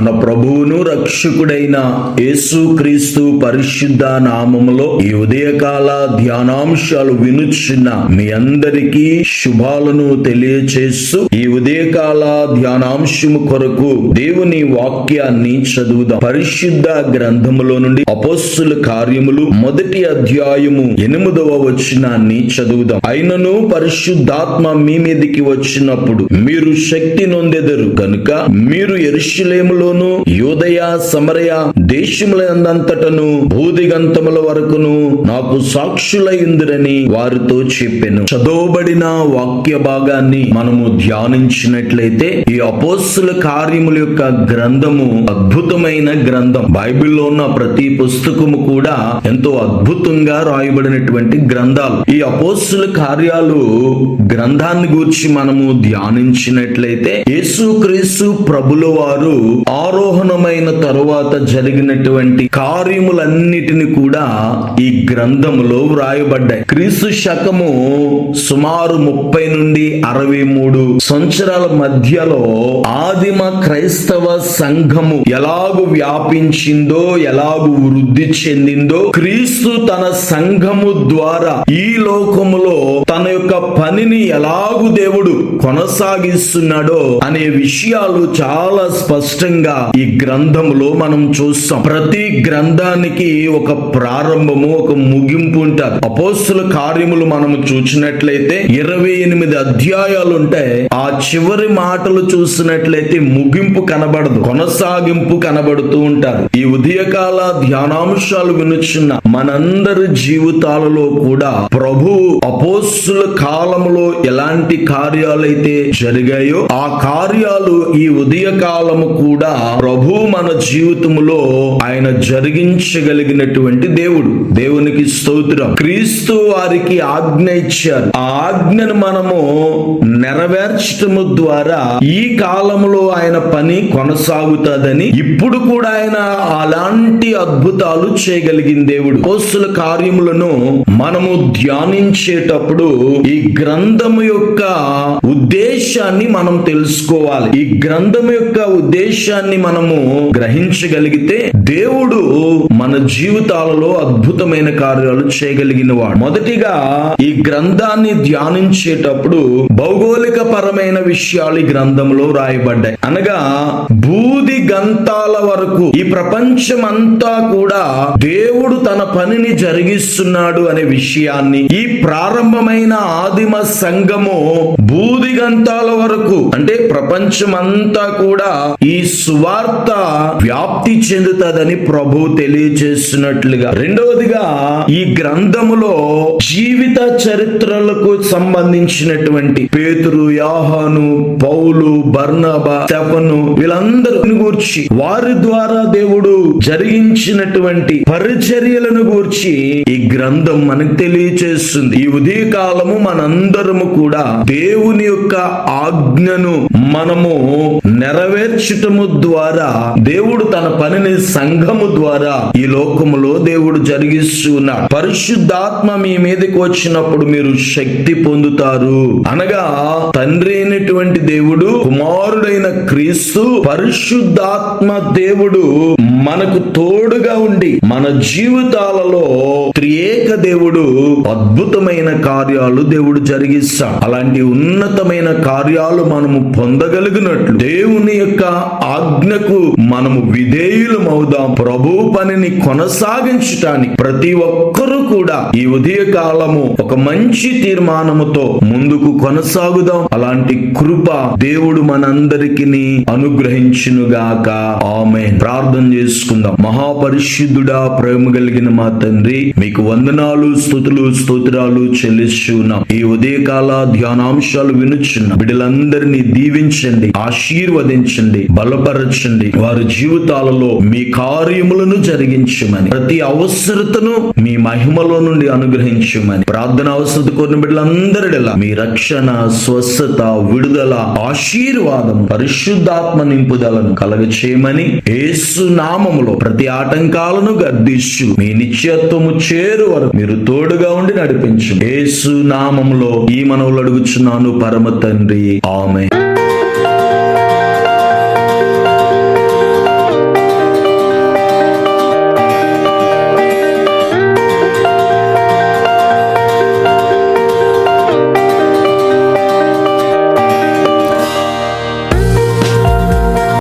మన ప్రభువును రక్షకుడైన యేసుక్రీస్తు పరిశుద్ధ నామములో ఈ ఉదయకాల ధ్యానాంశాలు వినుచున్న మీ అందరికీ శుభాలను తెలియచేస్తూ ఈ ఉదయకాల ధ్యానాంశము కొరకు దేవుని వాక్యాన్ని చదువుదాం. పరిశుద్ధ గ్రంథములో నుండి అపోస్సుల కార్యములు మొదటి అధ్యాయము ఎనిమిదవ వచనాన్ని చదువుదాం. అయినను పరిశుద్ధాత్మ మీ మీదికి వచ్చినప్పుడు మీరు శక్తి నొందెదరు. కనుక మీరు പറയുന്നു യൂതയ സമറയ దేశములందంతటను భూదిగంతముల వరకును నాకు సాక్షులైందిరని వారితో చెప్పెను. చదవబడిన వాక్య భాగాన్ని మనము ధ్యానించినట్లయితే ఈ అపోస్సుల కార్యముల యొక్క గ్రంథము అద్భుతమైన గ్రంథం. బైబిల్లో ఉన్న ప్రతి పుస్తకము కూడా ఎంతో అద్భుతంగా రాయబడినటువంటి గ్రంథాలు. ఈ అపోస్సుల కార్యాలు గ్రంథాన్ని గూర్చి మనము ధ్యానించినట్లయితే యేసుక్రీస్తు ప్రభుల వారు ఆరోహణమైన తరువాత జరిగినటువంటి కార్యములన్నిటిని కూడా ఈ గ్రంథములో వ్రాయబడ్డాయి. క్రీస్తు శకము సుమారు ముప్పై నుండి అరవై మూడు సంవత్సరాల మధ్యలో ఆదిమ క్రైస్తవ సంఘము ఎలాగు వ్యాపించిందో ఎలాగు వృద్ధి చెందిందో క్రీస్తు తన సంఘము ద్వారా ఈ లోకములో తన యొక్క పనిని ఎలాగు దేవుడు కొనసాగిస్తున్నాడో అనే విషయాలు చాలా స్పష్టంగా ఈ గ్రంథములో మనం చూస్తాం ప్రతి గ్రంథానికి ఒక ప్రారంభము ఒక ముగింపు ఉంటుంది. అపోస్తుల కార్యములు మనము చూసినట్లయితే ఇరవై ఎనిమిది అధ్యాయాలు ఉంటాయి. ఆ చివరి మాటలు చూసినట్లయితే ముగింపు కనబడదు కొనసాగింపు కనబడుతూ ఉంటారు. ఈ ఉదయకాల ధ్యానాంశాలు వినుచున్న మనందరి జీవితాలలో కూడా ప్రభు అపోస్తుల కాలంలో ఎలాంటి కార్యాలైతే జరిగాయో ఆ కార్యాలు ఈ ఉదయ కాలము కూడా ప్రభు మన జీవితములో ఆయన జరిగించగలిగినటువంటి దేవుడు. దేవునికి స్తోత్రం. క్రీస్తు వారికి ఆజ్ఞ ఇచ్చారు. ఆ ఆజ్ఞను మనము నెరవేర్చటము ద్వారా ఈ కాలంలో ఆయన పని కొనసాగుతుందని ఇప్పుడు కూడా ఆయన అలాంటి అద్భుతాలు చేయగలిగిన దేవుడు. పోస్తుల కార్యములను మనము ధ్యానించేటప్పుడు ఈ గ్రంథము యొక్క ఉద్దేశాన్ని మనం తెలుసుకోవాలి. ఈ గ్రంథం యొక్క ఉద్దేశాన్ని మనము గ్రహించగలిగితే దేవుడు మన జీవితాలలో అద్భుతమైన కార్యాలు చేయగలిగిన వాడు మొదటిగా ఈ గ్రంథాన్ని ధ్యానించేటప్పుడు భౌగోళిక పరమైన విషయాలు ఈ గ్రంథంలో రాయబడ్డాయి. అనగా బూది గంతాల వరకు ఈ ప్రపంచం అంతా కూడా దేవుడు తన పనిని జరిగిస్తున్నాడు అనే విషయాన్ని ఈ ప్రారంభమైన ఆదిమ సంఘము బూది గంతాల వరకు అంటే ప్రపంచం అంతా కూడా ఈ సువార్త వ్యాప్తి చెందుతుందని ప్రభు తెలియజేస్తున్నట్లుగా రెండవదిగా ఈ గ్రంథములో జీవిత చరిత్రలకు సంబంధించినటువంటి పేతురు యాహాను పౌలు బర్నబా తెపను వీళ్ళందరూ గూర్చి వారి ద్వారా దేవుడు జరిగించినటువంటి పరిచర్యలను గూర్చి ఈ గ్రంథం మనకు తెలియచేస్తుంది. ఈ ఉదయ కాలము మనందరము కూడా దేవుని యొక్క ఆజ్ఞను మనము నెరవేర్చటము ద్వారా దేవుడు తన పనిని సంఘము ద్వారా ఈ లోకములో దేవుడు జరిగిస్తున్న పరిశుద్ధాత్మ మీ మీదకి వచ్చినప్పుడు మీరు శక్తి పొందుతారు. అనగా తండ్రి అయినటువంటి దేవుడు కుమారుడైన క్రీస్తు పరిశుద్ధాత్మ దేవుడు మనకు తోడుగా ఉండి మన జీవితాలలో త్రియేక దేవుడు అద్భుతమైన కార్యాలు దేవుడు జరిగిస్తా. అలాంటి ఉన్నతమైన కార్యాలు మనము పొందగలిగినట్లు దేవుని యొక్క ఆజ్ఞకు మనము విధేయులు అవుదాం. ప్రభు పనిని కొనసాగించటానికి ప్రతి ఒక్కరూ కూడా ఈ ఉదయ కాలము ఒక మంచి తీర్మానముతో ముందుకు కొనసాగుదాం. అలాంటి కృప దేవుడు మనందరికి అనుగ్రహించునుగాక. ఆమె ప్రార్థన చేసుకుందాం. మహాపరిశుద్ధుడా ప్రేమ కలిగిన మా తండ్రి మీకు వందనాలు స్థుతులు స్తోత్రాలు చెల్లిస్తున్నాం. ఈ ఉదయకాల ధ్యానాంశాలు వినుచున్నాం. బిడ్డలందరినీ దీవించండి ఆశీర్వదించండి బలపరచండి. వారి జీవితాలలో మీ కార్యములను జరిగించమని ప్రతి అవసరతను మీ మహిమలో నుండి అనుగ్రహించమని. ప్రార్థన అవసరత కోరిన బిడ్డలందరిలా మీ రక్షణ స్వస్థత విడుదల ఆశీర్వాదము పరిశుద్ధాత్మ నింపుదలను కలగచేయమని యేసు నామములో ప్రతి ఆటంకాలను గర్దించు మీ నిత్యత్వము చేరు వరకు మీరు తోడుగా ఉండి నడిపించు. యేసు నామములో ఈ మనవులు అడుగుచున్నాను పరమ తండ్రి. ఆమె